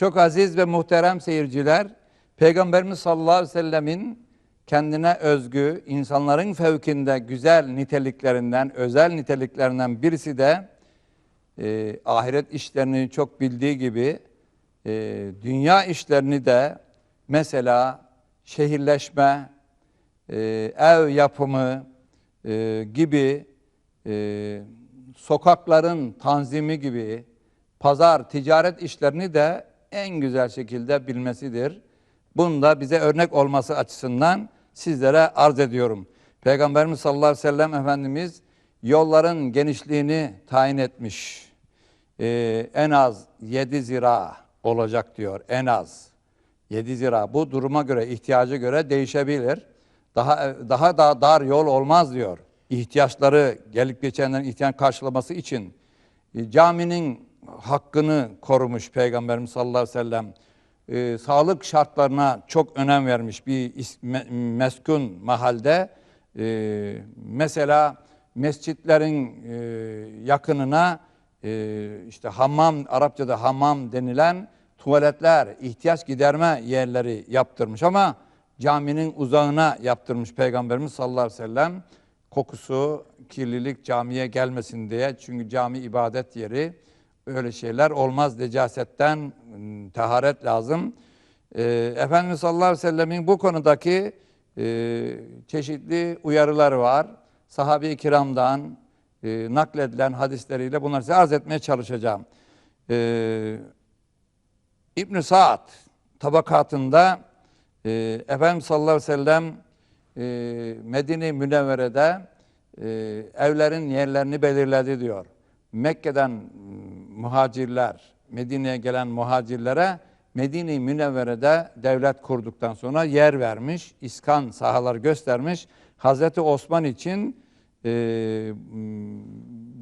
Çok aziz ve muhterem seyirciler, Peygamberimiz sallallahu aleyhi ve sellemin kendine özgü, insanların fevkinde güzel niteliklerinden, özel niteliklerinden birisi de e, ahiret işlerini çok bildiği gibi e, dünya işlerini de mesela şehirleşme, e, ev yapımı e, gibi e, sokakların tanzimi gibi pazar, ticaret işlerini de en güzel şekilde bilmesidir. Bunu da bize örnek olması açısından sizlere arz ediyorum. Peygamberimiz sallallahu aleyhi ve sellem Efendimiz yolların genişliğini tayin etmiş. Ee, en az 7 zira olacak diyor en az. 7 zira bu duruma göre ihtiyaca göre değişebilir. Daha daha da dar yol olmaz diyor. İhtiyaçları gelip geçenlerin ihtiyaç karşılaması için e, caminin hakkını korumuş Peygamberimiz sallallahu aleyhi ve sellem. E, sağlık şartlarına çok önem vermiş bir is- me- meskun mahalde. E, mesela mescitlerin e, yakınına e, işte hammam, Arapçada hammam denilen tuvaletler, ihtiyaç giderme yerleri yaptırmış ama caminin uzağına yaptırmış Peygamberimiz sallallahu aleyhi ve sellem. Kokusu, kirlilik camiye gelmesin diye. Çünkü cami ibadet yeri. Öyle şeyler olmaz. Necasetten ım, taharet lazım. Ee, Efendimiz sallallahu aleyhi ve sellemin bu konudaki e, çeşitli uyarıları var. Sahabe-i kiramdan e, nakledilen hadisleriyle bunları size arz etmeye çalışacağım. Ee, İbn Saad tabakatında Efendimiz sallallahu aleyhi ve sellem Medine-i Münevvere'de evlerin yerlerini belirledi diyor. Mekke'den muhacirler, Medine'ye gelen muhacirlere Medine-i Münevvere'de devlet kurduktan sonra yer vermiş, iskan sahalar göstermiş. Hazreti Osman için e,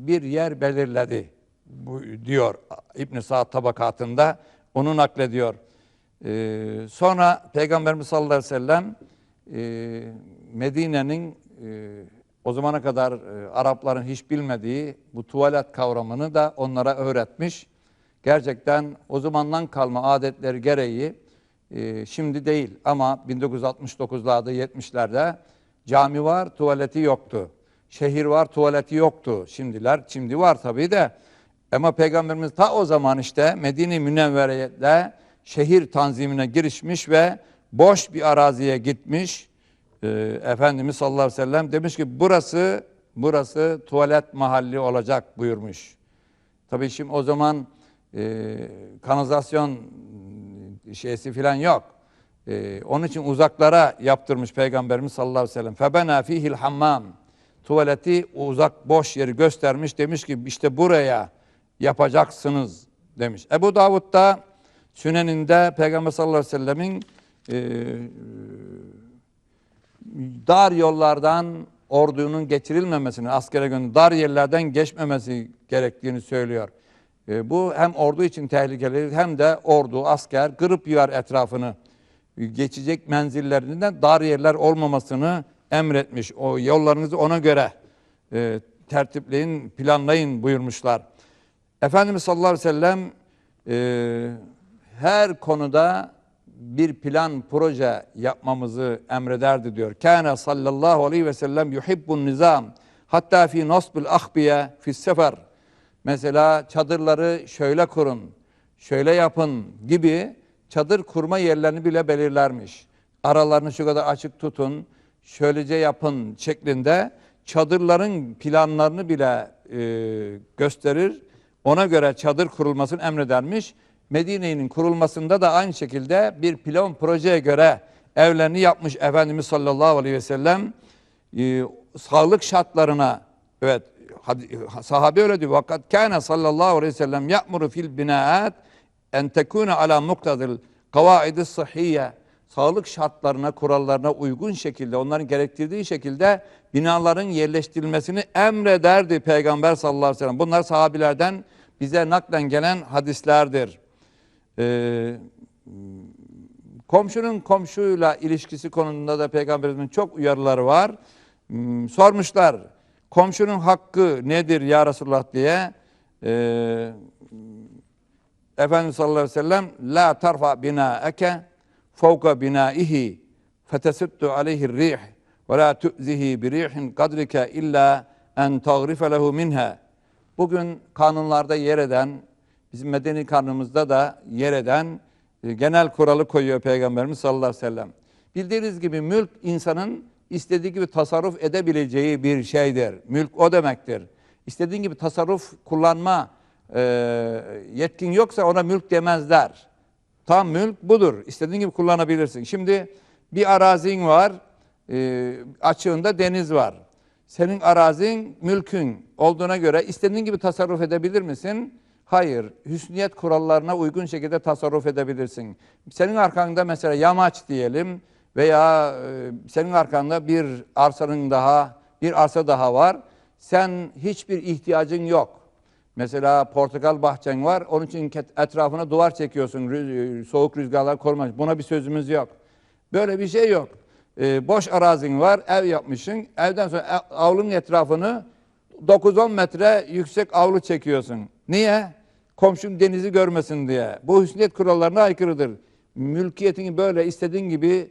bir yer belirledi bu, diyor İbn Saad tabakatında onu naklediyor. Ee, sonra Peygamberimiz sallallahu aleyhi ve sellem e, Medine'nin e, o zamana kadar e, Arapların hiç bilmediği bu tuvalet kavramını da onlara öğretmiş. Gerçekten o zamandan kalma adetleri gereği e, şimdi değil ama 1969'larda 70'lerde cami var tuvaleti yoktu. Şehir var tuvaleti yoktu. Şimdiler şimdi var tabii de ama Peygamberimiz ta o zaman işte Medine-i Münevvere'de şehir tanzimine girişmiş ve boş bir araziye gitmiş. Ee, Efendimiz sallallahu aleyhi ve sellem demiş ki burası burası tuvalet mahalli olacak buyurmuş. Tabii şimdi o zaman e, kanalizasyon şeysi filan yok. E, onun için uzaklara yaptırmış Peygamberimiz sallallahu aleyhi ve sellem. Febena fihil hammam. Tuvaleti uzak boş yeri göstermiş. Demiş ki işte buraya yapacaksınız demiş. Ebu Davud da Süneninde Peygamber sallallahu aleyhi ve sellemin e, dar yollardan ordunun getirilmemesini, askere gönder dar yerlerden geçmemesi gerektiğini söylüyor. E, bu hem ordu için tehlikeli hem de ordu, asker kırıp yığar etrafını. Geçecek menzillerinden dar yerler olmamasını emretmiş. O yollarınızı ona göre e, tertipleyin, planlayın buyurmuşlar. Efendimiz sallallahu aleyhi ve sellem e, her konuda bir plan, proje yapmamızı emrederdi diyor. Kana sallallahu aleyhi ve sellem yuhibbun nizam. Hatta fi nasbil ahbiye fi sefer. Mesela çadırları şöyle kurun, şöyle yapın gibi çadır kurma yerlerini bile belirlermiş. Aralarını şu kadar açık tutun, şöylece yapın şeklinde çadırların planlarını bile e, gösterir. Ona göre çadır kurulmasını emredermiş. Medine'nin kurulmasında da aynı şekilde bir plan projeye göre evlerini yapmış Efendimiz sallallahu aleyhi ve sellem. Ee, sağlık şartlarına evet sahabe öyle diyor. Vakat kana sallallahu aleyhi ve sellem ya'muru fil binaat en tekune ala muktadil kavaidi sıhhiye sağlık şartlarına, kurallarına uygun şekilde, onların gerektirdiği şekilde binaların yerleştirilmesini emrederdi Peygamber sallallahu aleyhi ve sellem. Bunlar sahabilerden bize naklen gelen hadislerdir. Ee, komşunun komşuyla ilişkisi konusunda da Peygamberimizin çok uyarıları var. Hmm, sormuşlar, komşunun hakkı nedir ya Resulullah diye. Ee, Efendimiz sallallahu aleyhi ve sellem la tarfa binaeke fevka binaihi fetesuddu aleyhi rih ve la tu'zihi bi rihin kadrike illa en tagrife lehu minha. Bugün kanunlarda yer eden, bizim medeni kanunumuzda da yer eden e, genel kuralı koyuyor Peygamberimiz sallallahu aleyhi ve sellem. Bildiğiniz gibi mülk insanın istediği gibi tasarruf edebileceği bir şeydir. Mülk o demektir. İstediğin gibi tasarruf kullanma e, yetkin yoksa ona mülk demezler. Tam mülk budur. İstediğin gibi kullanabilirsin. Şimdi bir arazin var, e, açığında deniz var. Senin arazin mülkün olduğuna göre istediğin gibi tasarruf edebilir misin? Hayır. Hüsniyet kurallarına uygun şekilde tasarruf edebilirsin. Senin arkanda mesela yamaç diyelim veya e, senin arkanda bir arsanın daha, bir arsa daha var. Sen hiçbir ihtiyacın yok. Mesela portakal bahçen var. Onun için etrafına duvar çekiyorsun. rüz- Soğuk rüzgarlar korumak. Buna bir sözümüz yok. Böyle bir şey yok. Ee, boş arazin var. Ev yapmışsın. Evden sonra avlunun etrafını 9-10 metre yüksek avlu çekiyorsun. Niye? Komşun denizi görmesin diye. Bu hüsniyet kurallarına aykırıdır. Mülkiyetini böyle istediğin gibi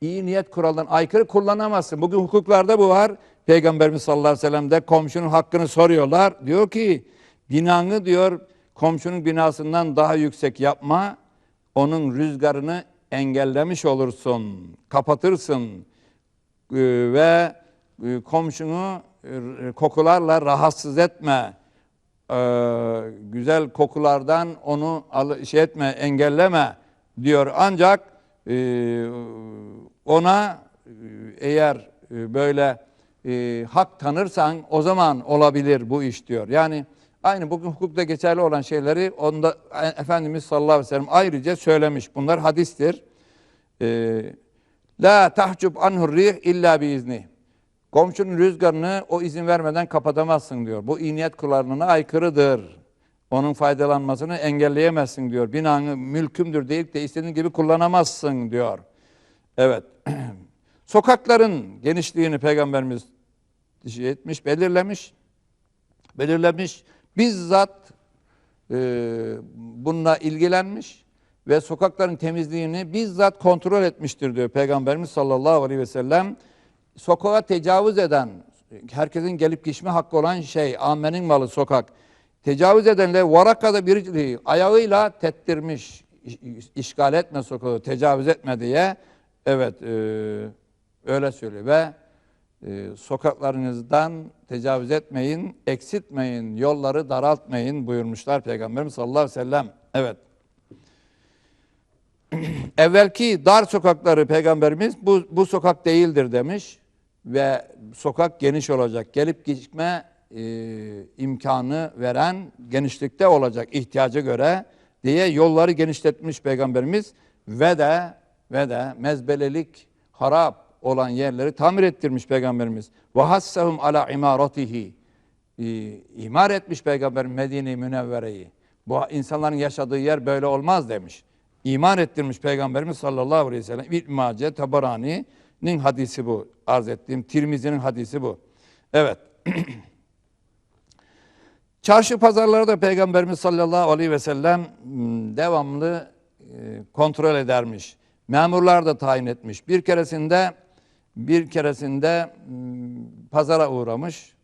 iyi niyet kurallarına aykırı kullanamazsın. Bugün hukuklarda bu var. Peygamberimiz sallallahu aleyhi ve sellem de komşunun hakkını soruyorlar. Diyor ki binanı diyor komşunun binasından daha yüksek yapma. Onun rüzgarını engellemiş olursun. Kapatırsın. Ee, ve e, komşunu e, kokularla rahatsız etme. Ee, güzel kokulardan onu al- şey etme, engelleme diyor. Ancak e, ona e, eğer e, böyle e, hak tanırsan o zaman olabilir bu iş diyor. Yani aynı bugün hukukta geçerli olan şeyleri onda e, Efendimiz sallallahu aleyhi ve sellem ayrıca söylemiş. Bunlar hadistir. La tahcub anhur rih illa biizni. Komşunun rüzgarını o izin vermeden kapatamazsın diyor. Bu iyi niyet kurallarına aykırıdır. Onun faydalanmasını engelleyemezsin diyor. Binanı mülkümdür deyip de istediğin gibi kullanamazsın diyor. Evet. Sokakların genişliğini Peygamberimiz şey etmiş, belirlemiş. Belirlemiş. Bizzat e, bununla ilgilenmiş ve sokakların temizliğini bizzat kontrol etmiştir diyor Peygamberimiz sallallahu aleyhi ve sellem. Sokağa tecavüz eden, herkesin gelip geçme hakkı olan şey, amenin malı sokak. Tecavüz edenle varakada bir ayağıyla tettirmiş, iş- işgal etme sokağı, tecavüz etme diye. Evet, e, öyle söylüyor ve e, sokaklarınızdan tecavüz etmeyin, eksiltmeyin, yolları daraltmayın buyurmuşlar Peygamberimiz sallallahu aleyhi ve sellem. Evet. Evvelki dar sokakları Peygamberimiz bu, bu sokak değildir demiş ve sokak geniş olacak. Gelip gitme e, imkanı veren genişlikte olacak ihtiyaca göre diye yolları genişletmiş Peygamberimiz ve de ve de mezbelelik harap olan yerleri tamir ettirmiş Peygamberimiz. Ve hassahum ala imaratihi e, imar etmiş Peygamber Medine-i Münevvere'yi. Bu insanların yaşadığı yer böyle olmaz demiş. İmar ettirmiş Peygamberimiz sallallahu aleyhi ve sellem. İbn Mace, Tabarani'nin hadisi bu. Arz ettiğim Tirmizi'nin hadisi bu. Evet. Çarşı pazarları da Peygamberimiz sallallahu aleyhi ve sellem m, devamlı e, kontrol edermiş. Memurlar da tayin etmiş. Bir keresinde bir keresinde m, pazara uğramış.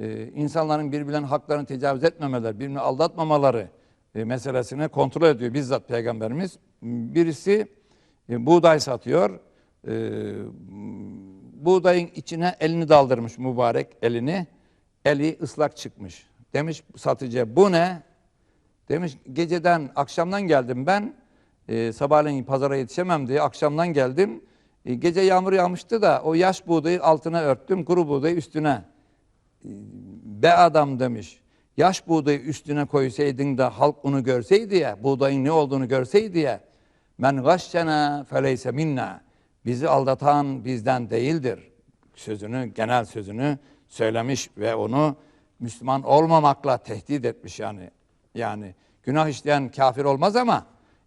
Ee, insanların birbirlerinin haklarını tecavüz etmemeleri, birbirini aldatmamaları e, meselesini kontrol ediyor bizzat Peygamberimiz. Birisi e, buğday satıyor. Ee, buğdayın içine elini daldırmış mübarek elini. Eli ıslak çıkmış. Demiş satıcıya bu ne? Demiş geceden akşamdan geldim ben. E, sabahleyin pazara yetişemem diye akşamdan geldim. E, gece yağmur yağmıştı da o yaş buğdayı altına örttüm, kuru buğdayı üstüne. E, be adam demiş. Yaş buğdayı üstüne koysaydın da halk onu görseydi ya, buğdayın ne olduğunu görseydi ya. Men gashşena feleyse minna. Bizi aldatan bizden değildir. Sözünü, genel sözünü söylemiş ve onu Müslüman olmamakla tehdit etmiş yani. Yani günah işleyen kafir olmaz ama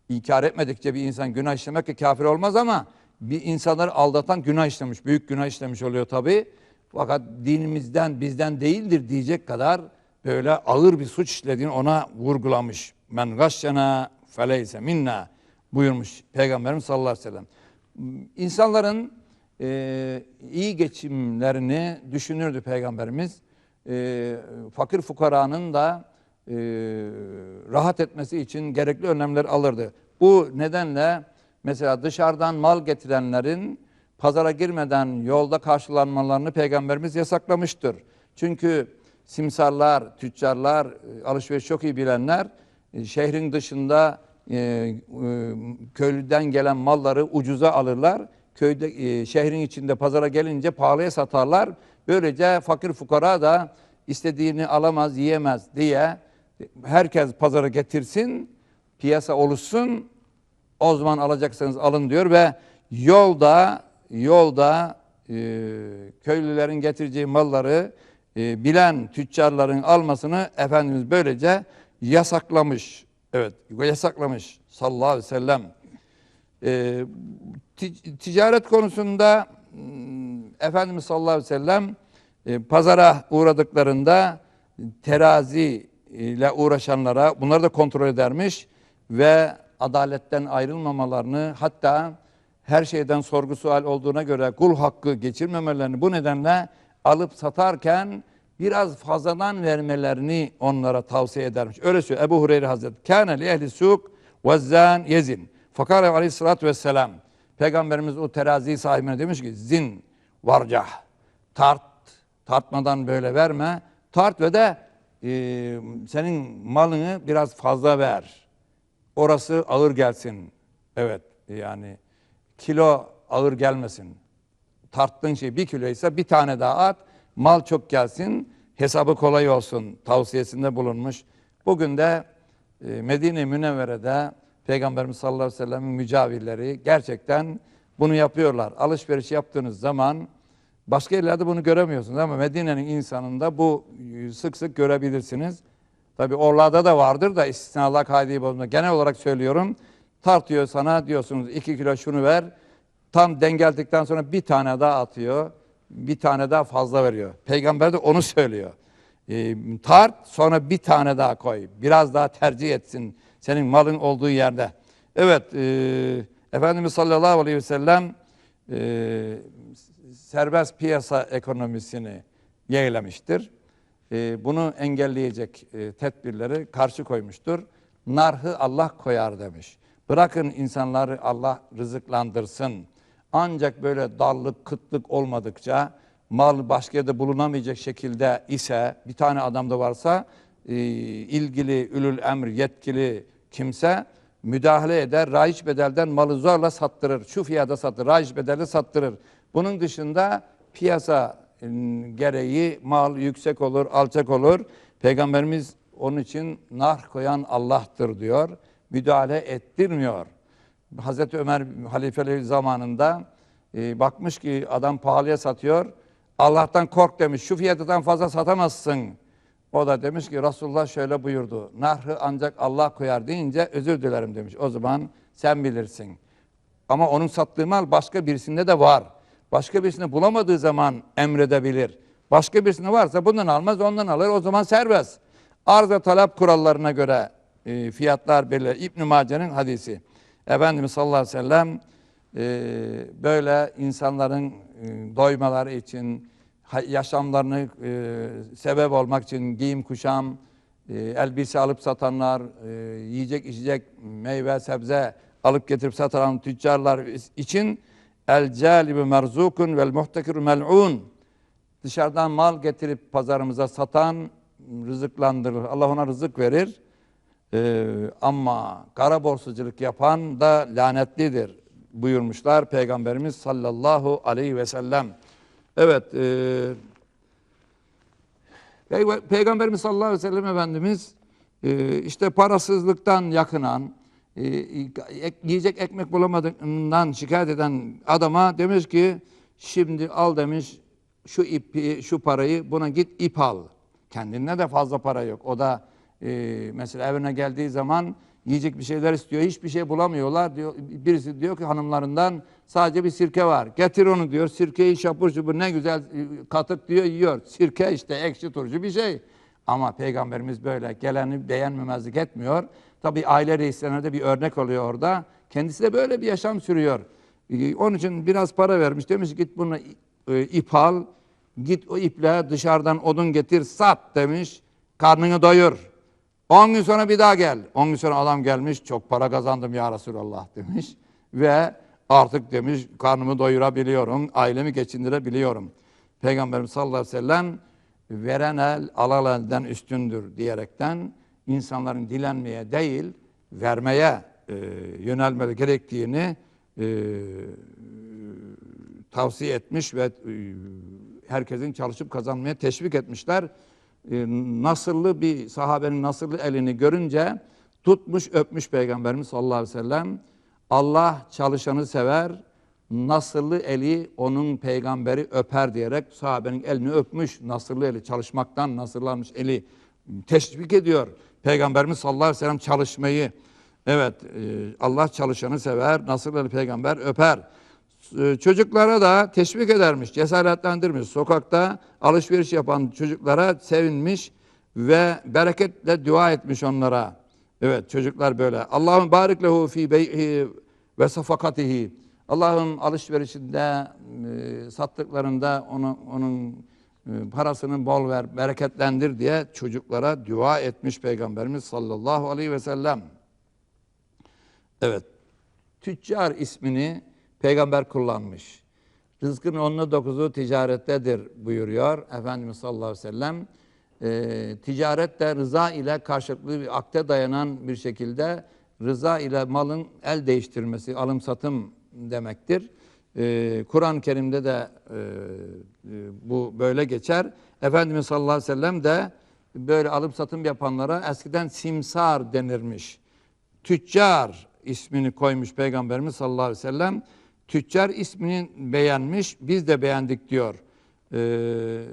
inkar etmedikçe bir insan günah işlemekle kafir olmaz ama bir insanları aldatan günah işlemiş, büyük günah işlemiş oluyor tabii. Fakat dinimizden, bizden değildir diyecek kadar böyle ağır bir suç işlediğini ona vurgulamış. Men gashşena feleyse minna buyurmuş Peygamberimiz sallallahu aleyhi ve sellem. İnsanların e, iyi geçimlerini düşünürdü Peygamberimiz. E, fakir fukaranın da e, rahat etmesi için gerekli önlemler alırdı. Bu nedenle mesela dışarıdan mal getirenlerin pazara girmeden yolda karşılanmalarını Peygamberimiz yasaklamıştır. Çünkü simsarlar, tüccarlar, e, alışveriş çok iyi bilenler e, şehrin dışında e, e, köylüden gelen malları ucuza alırlar. Köyde e, şehrin içinde pazara gelince pahalıya satarlar. Böylece fakir fukara da istediğini alamaz, yiyemez diye herkes pazara getirsin, piyasa oluşsun. O zaman alacaksanız alın diyor ve yolda yolda e, köylülerin getireceği malları e, bilen tüccarların almasını Efendimiz böylece yasaklamış. Evet, yasaklamış sallallahu aleyhi ve sellem. E, ti- ticaret konusunda mm, Efendimiz sallallahu aleyhi ve sellem e, pazara uğradıklarında terazi ile uğraşanlara bunları da kontrol edermiş ve adaletten ayrılmamalarını hatta her şeyden sorgu sual olduğuna göre kul hakkı geçirmemelerini bu nedenle alıp satarken biraz fazladan vermelerini onlara tavsiye edermiş. Öyle söylüyor Ebu Hureyre Hazretleri. Kâne li ehli suk vezzân yezin. Fakare aleyhissalatü vesselam. Peygamberimiz o terazi sahibine demiş ki zin varcah. Tart. Tartmadan böyle verme. Tart ve de e, senin malını biraz fazla ver. Orası ağır gelsin. Evet yani kilo ağır gelmesin. Tarttığın şey bir kiloysa bir tane daha at. Mal çok gelsin. Hesabı kolay olsun tavsiyesinde bulunmuş. Bugün de e, Medine Münevvere'de Peygamberimiz sallallahu aleyhi ve sellem'in mücavirleri gerçekten bunu yapıyorlar. Alışveriş yaptığınız zaman başka yerlerde bunu göremiyorsunuz ama Medine'nin insanında bu e, sık sık görebilirsiniz. Tabi oralarda da vardır da istisnalar kaideyi bozma. Genel olarak söylüyorum. Tartıyor sana diyorsunuz iki kilo şunu ver. Tam dengeldikten sonra bir tane daha atıyor. Bir tane daha fazla veriyor. Peygamber de onu söylüyor. E, tart sonra bir tane daha koy. Biraz daha tercih etsin senin malın olduğu yerde. Evet e, Efendimiz sallallahu aleyhi ve sellem e, serbest piyasa ekonomisini yeğlemiştir. E, bunu engelleyecek e, tedbirleri karşı koymuştur. Narhı Allah koyar demiş. Bırakın insanları Allah rızıklandırsın. Ancak böyle dallık, kıtlık olmadıkça mal başka yerde bulunamayacak şekilde ise bir tane adamda varsa e, ilgili ülül emr yetkili kimse müdahale eder. Rayiç bedelden malı zorla sattırır. Şu fiyata sattırır. Rayiç bedelde sattırır. Bunun dışında piyasa e, gereği mal yüksek olur, alçak olur. Peygamberimiz onun için nar koyan Allah'tır diyor. Müdahale ettirmiyor. Hazreti Ömer halifeliği zamanında e, bakmış ki adam pahalıya satıyor. Allah'tan kork demiş. Şu fiyatından fazla satamazsın. O da demiş ki Resulullah şöyle buyurdu. Nahrı ancak Allah koyar deyince özür dilerim demiş. O zaman sen bilirsin. Ama onun sattığı mal başka birisinde de var. Başka birisini bulamadığı zaman emredebilir. Başka birisinde varsa bundan almaz ondan alır o zaman serbest. Arz ve talep kurallarına göre e, fiyatlar belirler. İbn-i Mace'nin hadisi. Efendimiz sallallahu aleyhi ve sellem e, böyle insanların e, doymaları için, yaşamlarını e, sebep olmak için giyim kuşam, e, elbise alıp satanlar, e, yiyecek içecek meyve sebze alıp getirip satan tüccarlar için el calibu merzukun vel muhtekiru mel'un dışarıdan mal getirip pazarımıza satan rızıklandırır. Allah ona rızık verir. Ee, ama kara borsacılık yapan da lanetlidir buyurmuşlar Peygamberimiz sallallahu aleyhi ve sellem. Evet, e, Peyg- Peygamberimiz sallallahu aleyhi ve sellem Efendimiz e, işte parasızlıktan yakınan, e, ek- yiyecek ekmek bulamadığından şikayet eden adama demiş ki şimdi al demiş şu ipi, şu parayı buna git ip al. Kendine de fazla para yok. O da e, mesela evine geldiği zaman yiyecek bir şeyler istiyor. Hiçbir şey bulamıyorlar. Diyor, birisi diyor ki hanımlarından sadece bir sirke var. Getir onu diyor. Sirkeyi şapur şupur ne güzel e, katık diyor yiyor. Sirke işte ekşi turşu bir şey. Ama Peygamberimiz böyle geleni beğenmemezlik etmiyor. Tabi aile reislerine de bir örnek oluyor orada. Kendisi de böyle bir yaşam sürüyor. Ee, Onun için biraz para vermiş. Demiş git bunu e, ip al. Git o iple dışarıdan odun getir sat demiş. Karnını doyur. 10 gün sonra bir daha gel. 10 gün sonra adam gelmiş çok para kazandım ya Resulallah demiş. Ve artık demiş karnımı doyurabiliyorum, ailemi geçindirebiliyorum. Peygamberimiz sallallahu aleyhi ve sellem veren el alal elden üstündür diyerekten insanların dilenmeye değil vermeye e, yönelmeleri gerektiğini e, tavsiye etmiş ve e, herkesin çalışıp kazanmaya teşvik etmişler. E, Nasırlı bir sahabenin nasırlı elini görünce tutmuş öpmüş Peygamberimiz sallallahu aleyhi ve sellem. Allah çalışanı sever, nasırlı eli onun peygamberi öper diyerek sahabenin elini öpmüş. Nasırlı eli çalışmaktan nasırlanmış eli teşvik ediyor. Peygamberimiz sallallahu aleyhi ve sellem çalışmayı. Evet e, Allah çalışanı sever, nasırlı eli peygamber öper. E, Çocuklara da teşvik edermiş, cesaretlendirmiş. Sokakta alışveriş yapan çocuklara sevinmiş ve bereketle dua etmiş onlara. Evet çocuklar böyle. Allah'ım barik lehu fi beyhi ve safakatihi. Allah'ım alışverişinde, e, sattıklarında onu, onun e, parasını bol ver, bereketlendir diye çocuklara dua etmiş Peygamberimiz sallallahu aleyhi ve sellem. Evet, tüccar ismini peygamber kullanmış. Rızkın onlu dokuzu ticarettedir buyuruyor Efendimiz sallallahu aleyhi ve sellem. Ee, ticaret de rıza ile karşılıklı bir akte dayanan bir şekilde rıza ile malın el değiştirmesi, alım satım demektir. Ee, Kur'an-ı Kerim'de de e, e, bu böyle geçer. Efendimiz sallallahu aleyhi ve sellem de böyle alım satım yapanlara eskiden simsar denirmiş tüccar ismini koymuş Peygamberimiz sallallahu aleyhi ve sellem. Tüccar ismini beğenmiş, biz de beğendik diyor. Ee,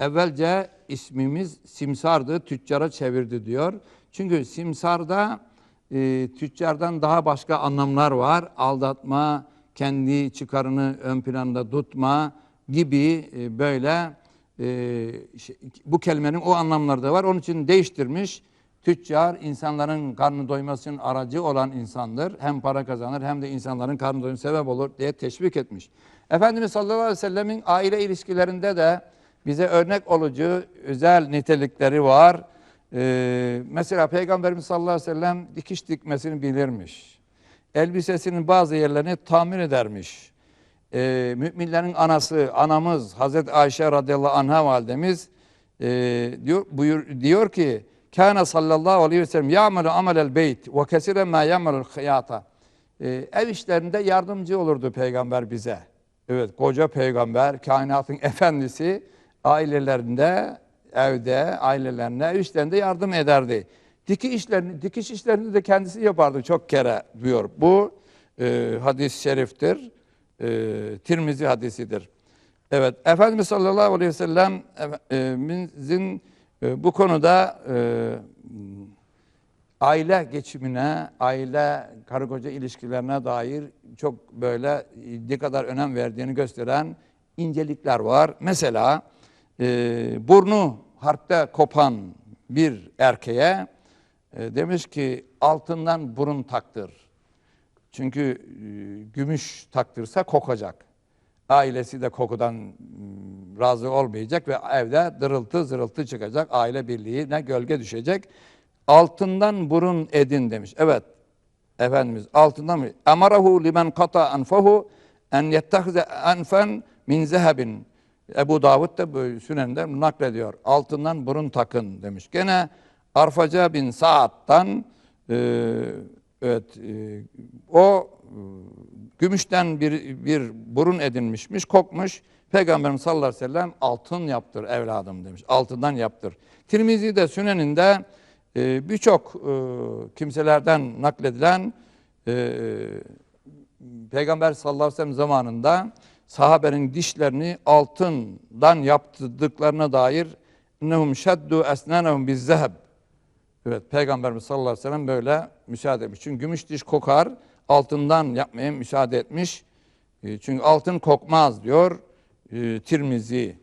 evvelce ismimiz simsardı, tüccara çevirdi diyor. Çünkü simsarda e, tüccardan daha başka anlamlar var. Aldatma, kendi çıkarını ön planda tutma gibi e, böyle e, şey- bu kelimenin o anlamları da var. Onun için değiştirmiş. Tüccar insanların karnı doymasının aracı olan insandır. Hem para kazanır hem de insanların karnı doymasına sebep olur diye teşvik etmiş. Efendimiz sallallahu aleyhi ve sellemin aile ilişkilerinde de bize örnek olucu özel nitelikleri var. Ee, mesela Peygamberimiz sallallahu aleyhi ve sellem dikiş dikmesini bilirmiş. Elbisesinin bazı yerlerini tamir edermiş. Ee, müminlerin anası, anamız Hazreti Ayşe radıyallahu anha validemiz e, diyor, buyur, diyor ki Kana sallallahu aleyhi ve sellem ya'melu amelel beyt ve kesire ma ya'melul hıyata. Ee, ev işlerinde yardımcı olurdu peygamber bize. Evet koca peygamber kainatın efendisi ailelerinde evde ailelerine ev işlerinde yardım ederdi. Dikiş işlerini, dikiş işlerini de kendisi yapardı çok kere diyor. Bu e, hadis-i şeriftir. E, Tirmizi hadisidir. Evet, Efendimiz sallallahu aleyhi ve sellem Efendimizin e, bu konuda e, aile geçimine, aile karı koca ilişkilerine dair çok böyle ne kadar önem verdiğini gösteren incelikler var. Mesela e, burnu harpte kopan bir erkeğe e, demiş ki altından burun taktır. Çünkü e, gümüş taktırsa kokacak. Ailesi de kokudan mm, razı olmayacak ve evde dırıltı zırıltı çıkacak. Aile birliğine gölge düşecek. Altından burun edin demiş. Evet. Efendimiz altından mı? Emarahu limen kata anfahu en yettehize enfen min zehebin. Ebu Davud da bu sünende naklediyor. Altından burun takın demiş. Gene Arfaca bin Saad'dan e, evet e, o gümüşten bir, bir burun edinmişmiş, kokmuş. Peygamberimiz sallallahu aleyhi ve sellem altın yaptır evladım demiş. Altından yaptır. Tirmizi de Sünen'inde e, birçok e, kimselerden nakledilen e, Peygamber sallallahu aleyhi ve sellem zamanında sahabenin dişlerini altından yaptırdıklarına dair innehum şeddu esnanehum biz zeheb Evet Peygamberimiz sallallahu aleyhi ve sellem böyle müsaade etmiş. Çünkü gümüş diş kokar, altından yapmaya müsaade etmiş. E, Çünkü altın kokmaz diyor. E, Tirmizi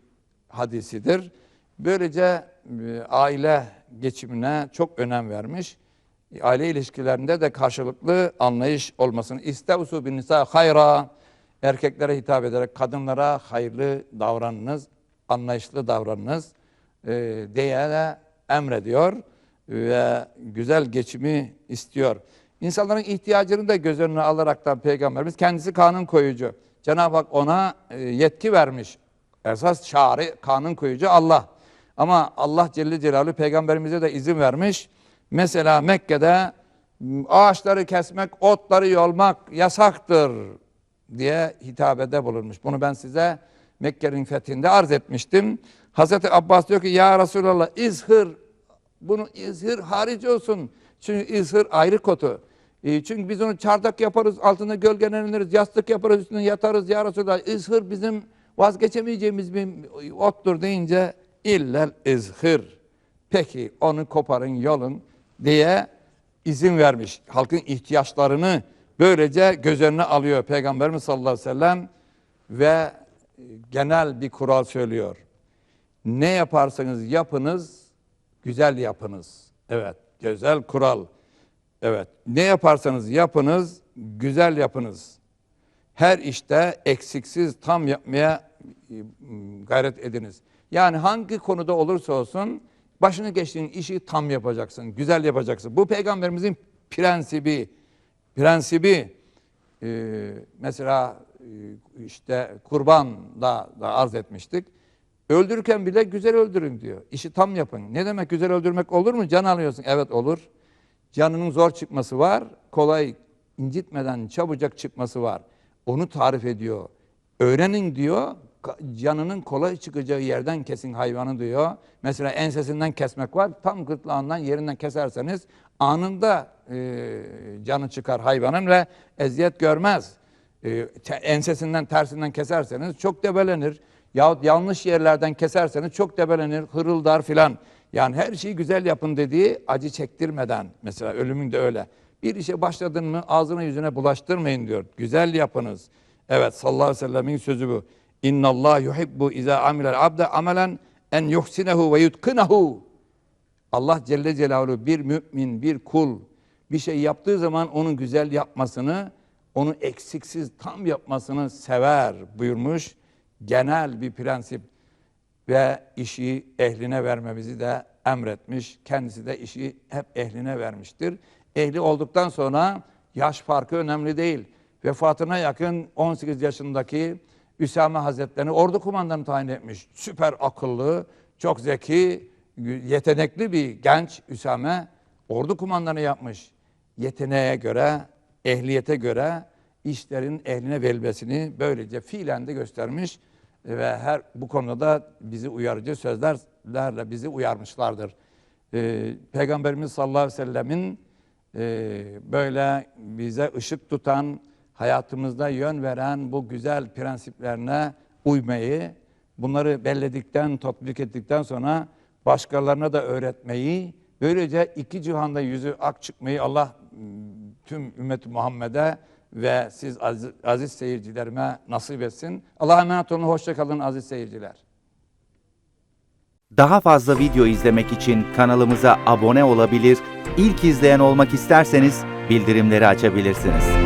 hadisidir. Böylece e, aile geçimine çok önem vermiş. Aile ilişkilerinde de karşılıklı anlayış olmasını. İstevsu bin nisa hayra. Erkeklere hitap ederek kadınlara hayırlı davranınız, anlayışlı davranınız diye de emrediyor ve güzel geçimi istiyor. İnsanların ihtiyacını da göz önüne alaraktan Peygamberimiz kendisi kanun koyucu. Cenab-ı Hak ona e, yetki vermiş. Esas çağrı kanun koyucu Allah. Ama Allah Celle Celaluhu peygamberimize de izin vermiş. Mesela Mekke'de ağaçları kesmek, otları yolmak yasaktır diye hitabede bulunmuş. Bunu ben size Mekke'nin fethinde arz etmiştim. Hazreti Abbas diyor ki ya Resulallah izhır bunu izhir hariç olsun. Çünkü izhir ayrı kotu. E, çünkü biz onu çardak yaparız, altında gölgeleniriz, yastık yaparız, üstüne yatarız ya Resulallah. İzhir bizim vazgeçemeyeceğimiz bir ottur deyince illel izhir. Peki onu koparın yolun diye izin vermiş. Halkın ihtiyaçlarını böylece göz önüne alıyor Peygamberimiz sallallahu aleyhi ve sellem ve genel bir kural söylüyor. Ne yaparsanız yapınız, güzel yapınız. Evet, güzel kural. Evet, ne yaparsanız yapınız, güzel yapınız. Her işte eksiksiz tam yapmaya e, gayret ediniz. Yani hangi konuda olursa olsun başını geçtiğin işi tam yapacaksın, güzel yapacaksın. Bu peygamberimizin prensibi, prensibi e, mesela e, işte kurban da, da arz etmiştik. Öldürürken bile güzel öldürün diyor. İşi tam yapın. Ne demek güzel öldürmek olur mu? Can alıyorsun. Evet olur. Canının zor çıkması var. Kolay incitmeden çabucak çıkması var. Onu tarif ediyor. Öğrenin diyor. Canının kolay çıkacağı yerden kesin hayvanı diyor. Mesela ensesinden kesmek var. Tam gırtlağından yerinden keserseniz anında e, canı çıkar hayvanın ve eziyet görmez. E, ensesinden tersinden keserseniz çok debelenir. Yahut yanlış yerlerden keserseniz çok debelenir, hırıldar filan. Yani her şeyi güzel yapın dediği acı çektirmeden mesela ölümün de öyle. Bir işe başladın mı ağzına yüzüne bulaştırmayın diyor. Güzel yapınız. Evet sallallahu aleyhi ve sellemin sözü bu. İnna Allah yuhibbu iza amilel abde amelen en yuhsinehu ve yutkınahu. Allah Celle Celaluhu bir mümin, bir kul bir şey yaptığı zaman onun güzel yapmasını, onu eksiksiz tam yapmasını sever buyurmuş. Genel bir prensip ve işi ehline vermemizi de emretmiş. Kendisi de işi hep ehline vermiştir. Ehli olduktan sonra yaş farkı önemli değil. Vefatına yakın 18 yaşındaki Üsame Hazretlerini ordu kumandanı tayin etmiş. Süper akıllı, çok zeki, yetenekli bir genç Üsame ordu kumandanı yapmış. Yeteneğe göre, ehliyete göre işlerin ehline verilmesini böylece fiilen de göstermiş ve her bu konuda da bizi uyarıcı sözlerle bizi uyarmışlardır. Ee, Peygamberimiz sallallahu aleyhi ve sellemin e, böyle bize ışık tutan, hayatımızda yön veren bu güzel prensiplerine uymayı, bunları belledikten, tatbik ettikten sonra başkalarına da öğretmeyi, böylece iki cihanda yüzü ak çıkmayı Allah tüm ümmet Muhammed'e ve siz aziz, aziz seyircilerime nasip etsin. Allah'a emanet olun, hoşça kalın aziz seyirciler. Daha fazla video izlemek için kanalımıza abone olabilir, ilk izleyen olmak isterseniz bildirimleri açabilirsiniz.